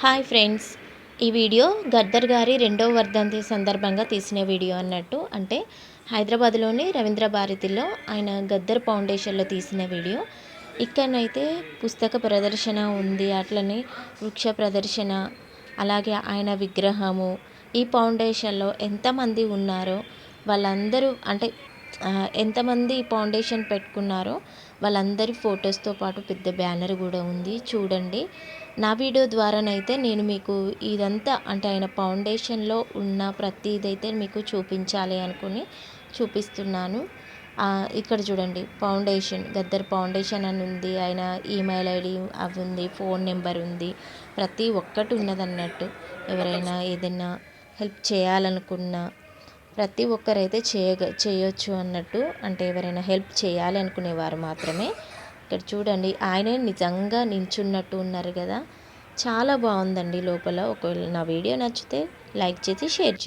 Hi friends. ఈ video Gaddar గారి రెండవ వర్ధంతి సందర్భంగా తీసిన వీడియో అన్నట్టు. అంటే హైదరాబాద్లోని రవీంద్ర భారతిలో ఆయన గద్దర్ ఫౌండేషన్లో తీసిన వీడియో. ఇక్కడనైతే పుస్తక ప్రదర్శన ఉంది. అట్లనే వృక్ష ప్రదర్శన అలాగే ఆయన విగ్రహము. ఈ ఫౌండేషన్లో ఎంతమంది ఉన్నారో వాళ్ళందరూ అంటే ఎంతమంది ఫౌండేషన్ పెట్టుకున్నారో వాళ్ళందరి ఫొటోస్తో పాటు పెద్ద బ్యానర్ కూడా ఉంది. చూడండి. నా వీడియో ద్వారానైతే నేను మీకు ఇదంతా అంటే ఆయన ఫౌండేషన్లో ఉన్న ప్రతిదైతే మీకు చూపించాలి అనుకుని చూపిస్తున్నాను. ఇక్కడ చూడండి. ఫౌండేషన్ గద్దర్ ఫౌండేషన్ అని ఉంది. ఆయన ఈమెయిల్ ఐడి అవి ఉంది ఫోన్ నెంబర్ ఉంది. ప్రతి ఒక్కటి ఉన్నదన్నట్టు. ఎవరైనా ఏదైనా హెల్ప్ చేయాలనుకున్నా ప్రతి ఒక్కరైతే చేయగ చేయొచ్చు అన్నట్టు అంటే ఎవరైనా హెల్ప్ చేయాలి అనుకునేవారు మాత్రమే. ఇక్కడ చూడండి ఆయనే నిజంగా నిల్చున్నట్టు ఉన్నారు కదా. చాలా బాగుందండి లోపల. ఒకవేళ నా వీడియో నచ్చితే లైక్ చేసి షేర్